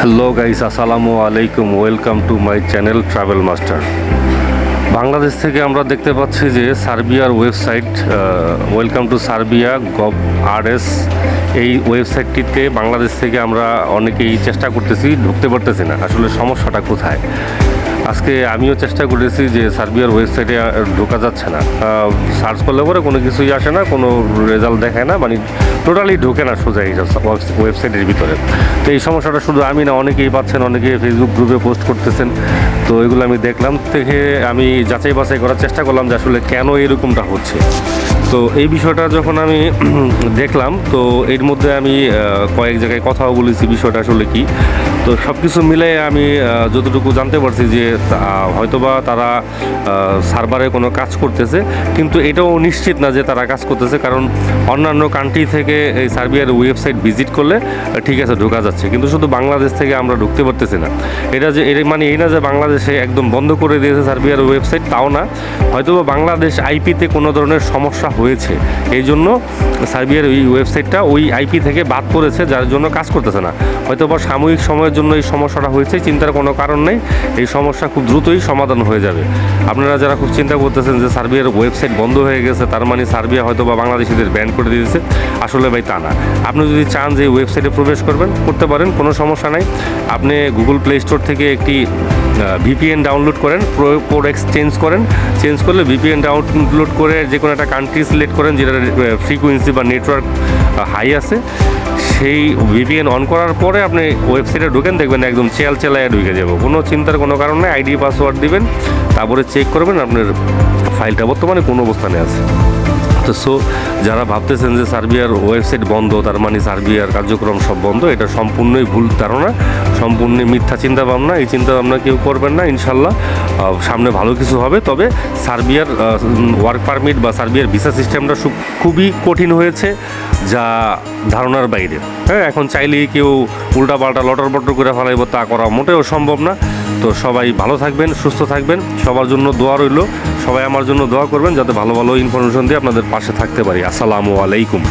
Hello guys, আসসালামু আলাইকুম, welcome to my channel travel master. Bangladesh থেকে আমরা দেখতে পাচ্ছি যে সার্বিয়ার website welcome to Serbia gov R S এই ওয়েবসাইটটিতে বাংলাদেশ থেকে আমরা অনেকেই চেষ্টা করতেছি, ঢুকতে পারতেছি না। আসলে সমস্যাটা কোথায়? আজকে আমিও চেষ্টা করেছি যে সার্বিয়ার ওয়েবসাইটে ঢোকা যাচ্ছে না। সার্চ করলে পরে কোনো কিছুই আসে না, কোনো রেজাল্ট দেখায় না মানে টোটালি ঢোকে না সোজা এই ওয়েবসাইটের ভিতরে। তো এই সমস্যাটা শুধু আমি না, অনেকেই পাচ্ছেন, অনেকে ফেসবুক গ্রুপে পোস্ট করতেছেন। তো এগুলো আমি দেখলাম থেকে আমি যাচাই বাছাই করার চেষ্টা করলাম যে আসলে কেন এরকমটা হচ্ছে। তো এই বিষয়টা যখন আমি দেখলাম, তো এর মধ্যে আমি কয়েক জায়গায় কথাও বলেছি বিষয়টা আসলে কি। তো সব কিছু মিলে আমি যতটুকু জানতে পারছি যে হয়তোবা তারা সার্ভারে কোনো কাজ করতেছে, কিন্তু এটাও নিশ্চিত না যে তারা কাজ করতেছে, কারণ অন্যান্য কান্ট্রি থেকে এই সার্বিয়ার ওয়েবসাইট ভিজিট করলে ঠিক আছে, ঢোকা যাচ্ছে। কিন্তু শুধু বাংলাদেশ থেকে আমরা ঢুকতে পারতেছি না। এটা যে, এর মানে এই না যে বাংলাদেশে একদম বন্ধ করে দিয়েছে সার্বিয়ার ওয়েবসাইট তাও না। হয়তোবা বাংলাদেশ আইপিতে কোনো ধরনের সমস্যা হয়েছে। এই জন্য সার্বিয়ার ওই ওয়েবসাইটটা ওই আইপি থেকে বাদ পড়েছে, যার জন্য কাজ করতেছে না। হয়তো বা সাময়িক সময়ের জন্য এই সমস্যাটা হয়েছে, চিন্তার কোনো কারণ নেই। এই সমস্যা খুব দ্রুতই সমাধান হয়ে যাবে। আপনারা যারা খুব চিন্তা করতেছেন যে সার্বিয়ার ওয়েবসাইট বন্ধ হয়ে গেছে, তার মানে সার্বিয়া হয়তো বা বাংলাদেশিদের ব্যান করে দিয়েছে। আসলে ভাই তা না। আপনি যদি চান যে ওয়েবসাইটে প্রবেশ করবেন, করতে পারেন, কোনো সমস্যা নাই। আপনি গুগল প্লে স্টোর থেকে একটি ভিপিএন ডাউনলোড করেন প্রোডাক্টস চেঞ্জ করেন। চেঞ্জ করলে ভিপিএন ডাউনলোড করে যে কোনো একটা কান্ট্রি সিলেক্ট করেন যেটা ফ্রিকুয়েন্সি বা নেটওয়ার্ক হাই আছে। সেই ভিপিএন অন করার পরে আপনি ওয়েবসাইটে ঢুকেন, দেখবেন একদম চেয়াল চেলায় ঢুকে যাব। কোনো চিন্তার কোনো কারণ নেই আইডি পাসওয়ার্ড দিবেন, তারপরে চেক করবেন, আপনার ফাইলটা বর্তমানে কোন অবস্থানে আছে। তো সো যারা ভাবতেছেন যে সার্বিয়ার ওয়েবসাইট বন্ধ, তার মানে সার্বিয়ার কার্যক্রম সব বন্ধ, এটা সম্পূর্ণই ভুল ধারণা সম্পূর্ণ মিথ্যা চিন্তা ভাবনা এই চিন্তা ভাবনা কেউ করবেন না, ইনশাল্লাহ। সামনে ভালো কিছু হবে, তবে সার্বিয়ার ওয়ার্ক পারমিট বা সার্বিয়ার ভিসা সিস্টেমটা খুবই কঠিন হয়েছে যা ধারণার বাইরে। হ্যাঁ এখন চাইলেই কেউ উল্টা পাল্টা লটর বটর করে ফেলাইব, তা করা মোটেও সম্ভব না। তো সবাই ভালো থাকবেন, সুস্থ থাকবেন, সবার জন্য দোয়া রইল। সবাই আমার জন্য দোয়া করবেন, যাতে ভালো ভালো ইনফরমেশন দিয়ে আপনাদের পাশে থাকতে পারি। আসসালামু আলাইকুম।